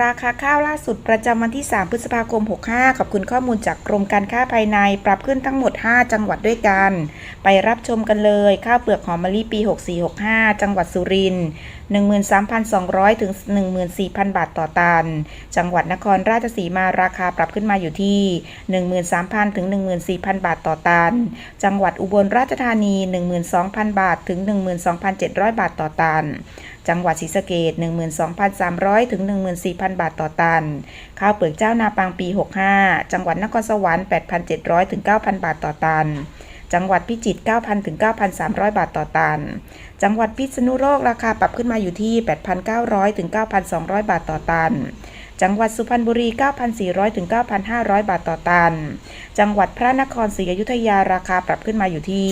ราคาข้าวล่าสุดประจำวันที่ 3 พฤษภาคม 65 ขอบคุณข้อมูลจากกรมการค้าภายในปรับขึ้นทั้งหมด 5 จังหวัดด้วยกัน ไปรับชมกันเลย ข้าวเปลือกหอมมะลิปี 6465 จังหวัดสุรินทร์ 13,200 ถึง 14,000 บาทต่อตัน จังหวัดนครราชสีมาราคาปรับขึ้นมาอยู่ที่ 13,000 ถึง 14,000 บาทต่อตัน จังหวัดอุบลราชธานี 12,000 บาทถึง 12,700 บาทต่อตัน จังหวัดศรีสะเกด12,300 ถึง 14,000 บาทต่อตัน ข้าวเปลือกเจ้านาปังปี 65 จังหวัดนครสวรรค์ 8,700 ถึง 9,000 บาทต่อตัน จังหวัดพิจิตร 9,000 ถึง 9,300 บาทต่อตัน จังหวัดพิษณุโลกราคาปรับขึ้นมาอยู่ที่ 8,900 ถึง 9,200 บาทต่อตันจังหวัดสุพรรณบุรี 9,400 ถึง 9,500 บาทต่อตัน จังหวัดพระนครศรีอยุธยาราคาปรับขึ้นมาอยู่ที่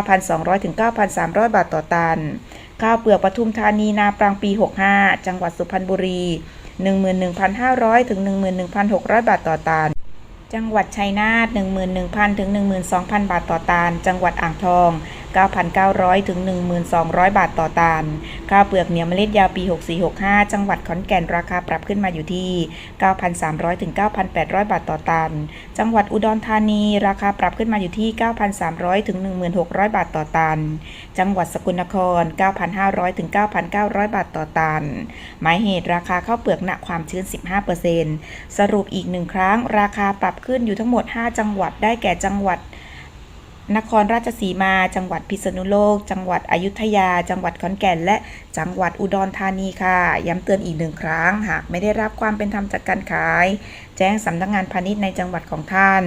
9,200 ถึง 9,300 บาทต่อตัน ข้าวเปลือกปทุมธานีนาปรังปี 65 จังหวัดสุพรรณบุรี 11,500 ถึง 11,600 บาทต่อตัน จังหวัดชัยนาท11,000 ถึง 12,000 บาทต่อตัน จังหวัดอ่างทอง 9,900 ถึง 1,200 บาทต่อตัน ข้าวเปลือกเหนียวเมล็ดยาวปี 6465 จังหวัดขอนแก่นราคาปรับขึ้นมาอยู่ที่ 9,300 ถึง 9,800 บาทต่อตัน จังหวัดอุดรธานีราคาปรับขึ้นมาอยู่ที่ 9,300 ถึง 1,600 บาทต่อตัน จังหวัดสกลนคร 9,500 ถึง 9,900 บาทต่อตัน หมายเหตุราคาข้าวเปลือกหนักความชื้น 15%สรุปอีกหนึ่งครั้ง ราคาปรับขึ้นอยู่ทั้งหมด 5 จังหวัดได้แก่จังหวัด นครราชสีมา จังหวัดพิษณุโลก จังหวัดอยุธยา จังหวัดขอนแก่น และจังหวัดอุดรธานีค่ะ ย้ำเตือนอีกหนึ่งครั้ง หากไม่ได้รับความเป็นธรรมจากการขาย แจ้งสำนักงานพาณิชย์ในจังหวัดของท่าน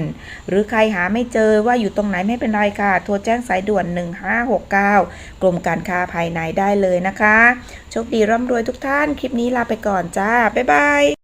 หรือใครหาไม่เจอว่าอยู่ตรงไหนไม่เป็นไรค่ะ โทรแจ้งสายด่วน 1569 กรมการค้าภายในได้เลยนะคะ โชคดีร่ำรวยทุกท่าน คลิปนี้ลาไปก่อนจ้า บ๊ายบาย